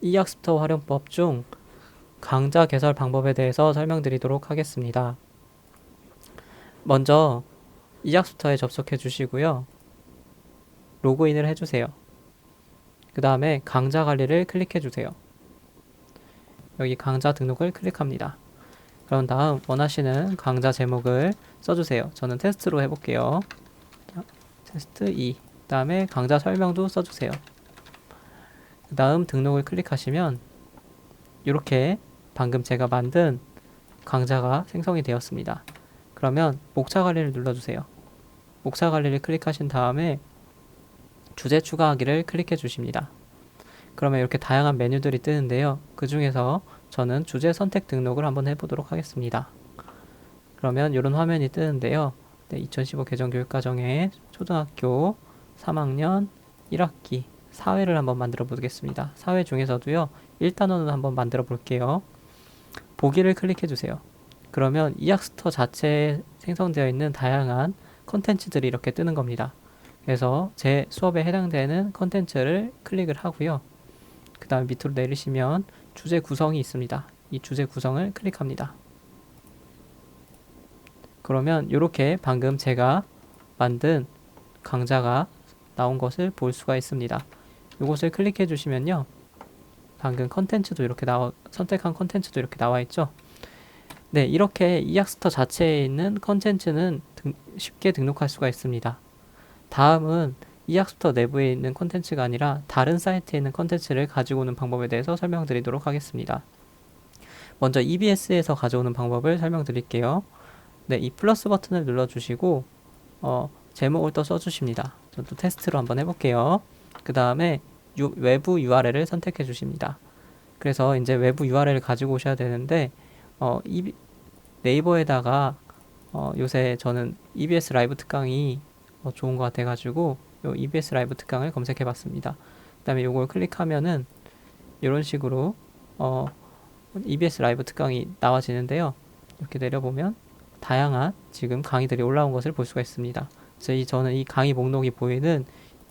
이학스터 활용법 중 강좌 개설 방법에 대해서 설명드리도록 하겠습니다. 먼저 이학스터에 접속해 주시고요. 로그인을 해주세요. 그 다음에 강좌 관리를 클릭해 주세요. 여기 강좌 등록을 클릭합니다. 그런 다음 원하시는 강좌 제목을 써주세요. 저는 테스트로 해볼게요. 자, 테스트 2. 그 다음에 강좌 설명도 써주세요. 그 다음 등록을 클릭하시면 이렇게 방금 제가 만든 강좌가 생성이 되었습니다. 그러면 목차 관리를 눌러주세요. 목차 관리를 클릭하신 다음에 주제 추가하기를 클릭해 주십니다. 그러면 이렇게 다양한 메뉴들이 뜨는데요. 그 중에서 저는 주제 선택 등록을 한번 해보도록 하겠습니다. 그러면 이런 화면이 뜨는데요. 네, 2015 개정 교육과정에 초등학교 3학년 1학기 사회를 한번 만들어 보겠습니다. 사회 중에서도요. 1단원을 한번 만들어 볼게요. 보기를 클릭해 주세요. 그러면 이학스터 자체에 생성되어 있는 다양한 컨텐츠들이 이렇게 뜨는 겁니다. 그래서 제 수업에 해당되는 컨텐츠를 클릭을 하고요. 그 다음 밑으로 내리시면 주제 구성이 있습니다. 이 주제 구성을 클릭합니다. 그러면 이렇게 방금 제가 만든 강좌가 나온 것을 볼 수가 있습니다. 이것을 클릭해 주시면요. 방금 컨텐츠도 이렇게 나와 선택한 컨텐츠도 이렇게 나와 있죠. 네, 이렇게 이학스터 자체에 있는 컨텐츠는 등, 쉽게 등록할 수가 있습니다. 다음은 이학스터 내부에 있는 컨텐츠가 아니라 다른 사이트에 있는 컨텐츠를 가지고 오는 방법에 대해서 설명드리도록 하겠습니다. 먼저 EBS에서 가져오는 방법을 설명드릴게요. 네, 이 플러스 버튼을 눌러주시고 어, 제목을 또 써주십니다. 저도 테스트로 한번 해볼게요. 그 다음에 외부 URL을 선택해 주십니다. 그래서 이제 외부 URL을 가지고 오셔야 되는데 어, 이, 네이버에다가 어, 요새 저는 EBS 라이브 특강이 어, 좋은 것 같아가지고 요 EBS 라이브 특강을 검색해 봤습니다. 그 다음에 요걸 클릭하면은 이런 식으로 어, EBS 라이브 특강이 나와지는데요. 이렇게 내려보면 다양한 지금 강의들이 올라온 것을 볼 수가 있습니다. 그래서 이 저는 이 강의 목록이 보이는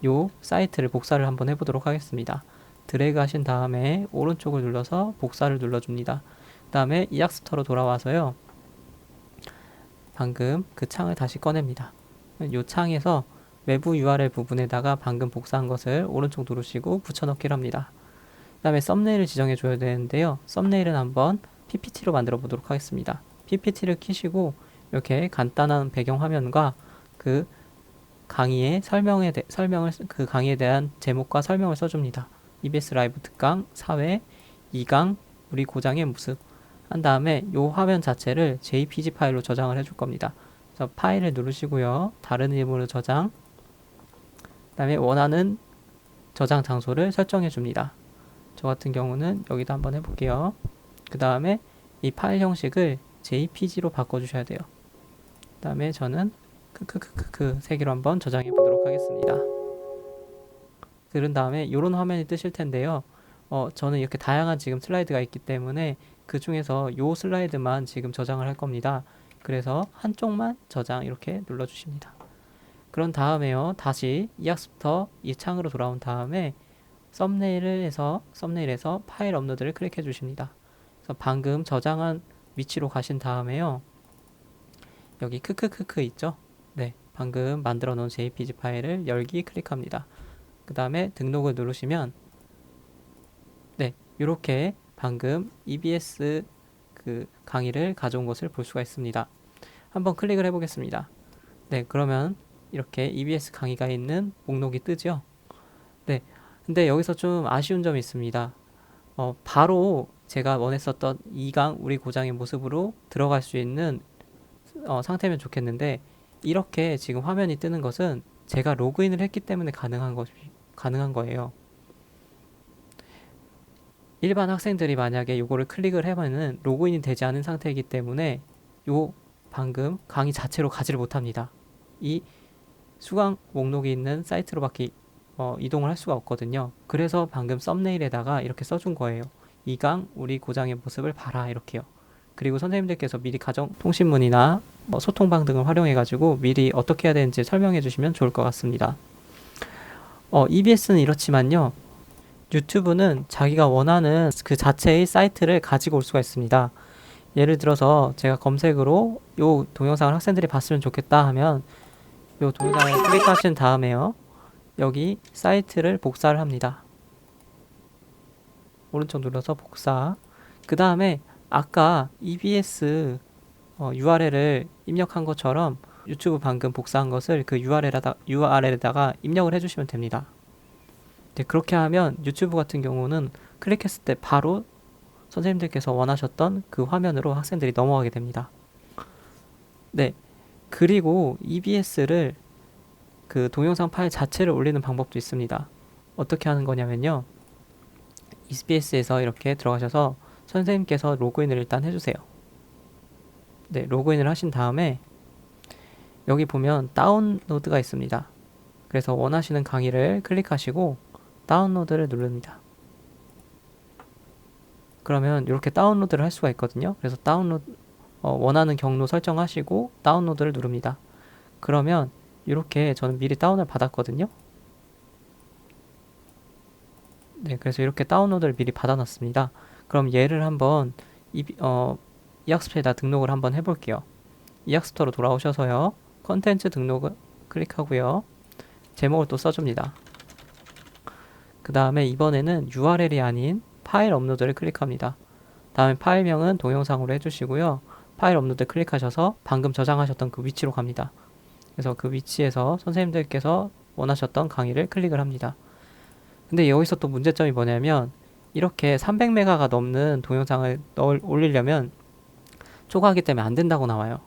요 사이트를 복사를 한번 해보도록 하겠습니다. 드래그 하신 다음에 오른쪽을 눌러서 복사를 눌러줍니다. 그 다음에 이학스터로 돌아와서요. 방금 그 창을 다시 꺼냅니다. 이 창에서 외부 URL 부분에다가 방금 복사한 것을 오른쪽 누르시고 붙여넣기를 합니다. 그 다음에 썸네일을 지정해 줘야 되는데요. 썸네일은 한번 PPT로 만들어 보도록 하겠습니다. PPT를 키시고 이렇게 간단한 배경 화면과 그 강의의 설명에 대, 설명을 그 강의에 대한 제목과 설명을 써줍니다. EBS 라이브 특강 4회 2강 우리 고장의 모습 한 다음에 이 화면 자체를 JPG 파일로 저장을 해줄 겁니다. 그래서 파일을 누르시고요. 다른 이름으로 저장 그 다음에 원하는 저장 장소를 설정해 줍니다. 저 같은 경우는 여기다 한번 해볼게요. 그 다음에 이 파일 형식을 JPG로 바꿔주셔야 돼요. 그 다음에 저는 크크크크크 세 개로 한번 저장해 보도록 하겠습니다. 그런 다음에 이런 화면이 뜨실 텐데요. 어, 저는 이렇게 다양한 지금 슬라이드가 있기 때문에 그 중에서 요 슬라이드만 지금 저장을 할 겁니다. 그래서 한쪽만 저장 이렇게 눌러 주십니다. 그런 다음에요. 다시 이 학습터 이 창으로 돌아온 다음에 썸네일을 해서 썸네일에서 파일 업로드를 클릭해 주십니다. 그래서 방금 저장한 위치로 가신 다음에요. 여기 크크크크 있죠? 네, 방금 만들어 놓은 JPG 파일을 열기 클릭합니다. 그 다음에 등록을 누르시면 네, 이렇게 방금 EBS 그 강의를 가져온 것을 볼 수가 있습니다. 한번 클릭을 해보겠습니다. 네, 그러면 이렇게 EBS 강의가 있는 목록이 뜨죠. 네, 근데 여기서 좀 아쉬운 점이 있습니다. 어, 바로 제가 원했었던 2강 우리 고장의 모습으로 들어갈 수 있는 어, 상태면 좋겠는데 이렇게 지금 화면이 뜨는 것은 제가 로그인을 했기 때문에 가능한 것 가능한 거예요. 일반 학생들이 만약에 이거를 클릭을 해면은 로그인이 되지 않은 상태이기 때문에 요 방금 강의 자체로 가지를 못합니다. 이 수강 목록이 있는 사이트로밖에 어, 이동을 할 수가 없거든요. 그래서 방금 썸네일에다가 이렇게 써준 거예요. 이강 우리 고장의 모습을 봐라 이렇게요. 그리고 선생님들께서 미리 가정 통신문이나 뭐 소통방 등을 활용해 가지고 미리 어떻게 해야 되는지 설명해 주시면 좋을 것 같습니다. 어, EBS는 이렇지만요. 유튜브는 자기가 원하는 그 자체의 사이트를 가지고 올 수가 있습니다. 예를 들어서 제가 검색으로 요 동영상을 학생들이 봤으면 좋겠다 하면 요 동영상을 클릭하신 다음에요. 여기 사이트를 복사를 합니다. 오른쪽 눌러서 복사. 그 다음에 아까 EBS 어, URL을 입력한 것처럼 유튜브 방금 복사한 것을 그 URL에다, URL에다가 입력을 해주시면 됩니다. 네, 그렇게 하면 유튜브 같은 경우는 클릭했을 때 바로 선생님들께서 원하셨던 그 화면으로 학생들이 넘어가게 됩니다. 네. 그리고 EBS를 그 동영상 파일 자체를 올리는 방법도 있습니다. 어떻게 하는 거냐면요. EBS에서 이렇게 들어가셔서 선생님께서 로그인을 일단 해주세요. 네, 로그인을 하신 다음에 여기 보면 다운로드가 있습니다. 그래서 원하시는 강의를 클릭하시고 다운로드를 누릅니다. 그러면 이렇게 다운로드를 할 수가 있거든요. 그래서 다운로드 어, 원하는 경로 설정하시고 다운로드를 누릅니다. 그러면 이렇게 저는 미리 다운을 받았거든요. 네, 그래서 이렇게 다운로드를 미리 받아놨습니다. 그럼 얘를 한번 이, 어, 이학습에다 등록을 한번 해볼게요. 이학스토로 돌아오셔서요. 컨텐츠 등록을 클릭하고요. 제목을 또 써줍니다. 그 다음에 이번에는 URL이 아닌 파일 업로드를 클릭합니다. 다음에 파일명은 동영상으로 해주시고요. 파일 업로드 클릭하셔서 방금 저장하셨던 그 위치로 갑니다. 그래서 그 위치에서 선생님들께서 원하셨던 강의를 클릭을 합니다. 근데 여기서 또 문제점이 뭐냐면 이렇게 300메가가 넘는 동영상을 넣을, 올리려면 초과하기 때문에 안 된다고 나와요.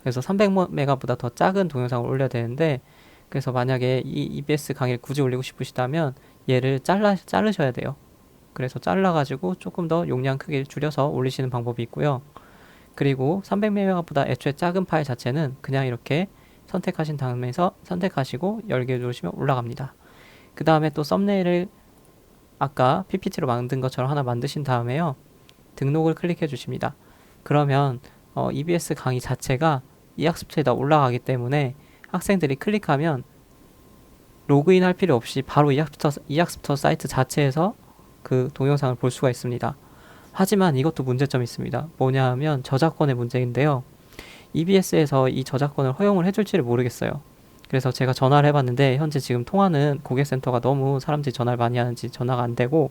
그래서 300메가보다 더 작은 동영상을 올려야 되는데 그래서 만약에 이 EBS 강의를 굳이 올리고 싶으시다면 얘를 잘라, 자르셔야 돼요. 그래서 잘라가지고 조금 더 용량 크기를 줄여서 올리시는 방법이 있고요. 그리고 300메가보다 애초에 작은 파일 자체는 그냥 이렇게 선택하신 다음에서 선택하시고 열기 누르시면 올라갑니다. 그 다음에 또 썸네일을 아까 PPT로 만든 것처럼 하나 만드신 다음에요. 등록을 클릭해 주십니다. 그러면 어, EBS 강의 자체가 이 학습처에다 올라가기 때문에 학생들이 클릭하면 로그인 할 필요 없이 바로 이 학습터, 이 학습터 사이트 자체에서 그 동영상을 볼 수가 있습니다. 하지만 이것도 문제점이 있습니다. 뭐냐 하면 저작권의 문제인데요. EBS에서 이 저작권을 허용을 해줄지를 모르겠어요. 그래서 제가 전화를 해봤는데 현재 지금 통화는 고객센터가 너무 사람들이 전화를 많이 하는지 전화가 안 되고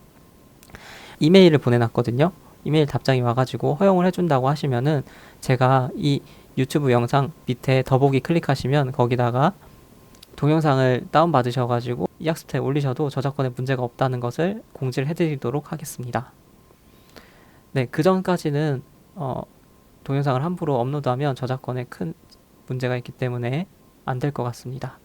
이메일을 보내놨거든요. 이메일 답장이 와가지고 허용을 해준다고 하시면은 제가 이 유튜브 영상 밑에 더보기 클릭하시면 거기다가 동영상을 다운받으셔가지고 이 학습터에 올리셔도 저작권에 문제가 없다는 것을 공지를 해드리도록 하겠습니다. 네, 그 전까지는 어, 동영상을 함부로 업로드하면 저작권에 큰 문제가 있기 때문에 안 될 것 같습니다.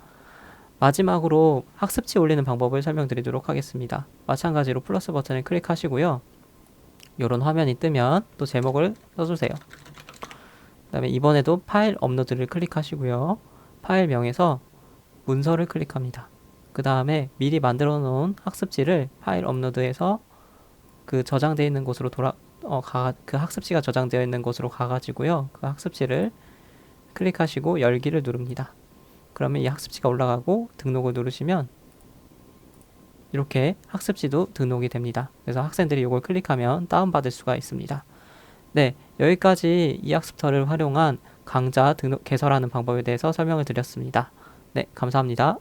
마지막으로 학습지 올리는 방법을 설명드리도록 하겠습니다. 마찬가지로 플러스 버튼을 클릭하시고요. 이런 화면이 뜨면 또 제목을 써주세요. 그 다음에 이번에도 파일 업로드를 클릭하시고요. 파일명에서 문서를 클릭합니다. 그 다음에 미리 만들어 놓은 학습지를 파일 업로드해서 그 저장되어 있는 곳으로 돌아 어, 가, 그 학습지가 저장되어 있는 곳으로 가가지고요. 그 학습지를 클릭하시고 열기를 누릅니다. 그러면 이 학습지가 올라가고 등록을 누르시면 이렇게 학습지도 등록이 됩니다. 그래서 학생들이 이걸 클릭하면 다운받을 수가 있습니다. 네, 여기까지 이 학습터를 활용한 강좌 등록 개설하는 방법에 대해서 설명을 드렸습니다. 네, 감사합니다.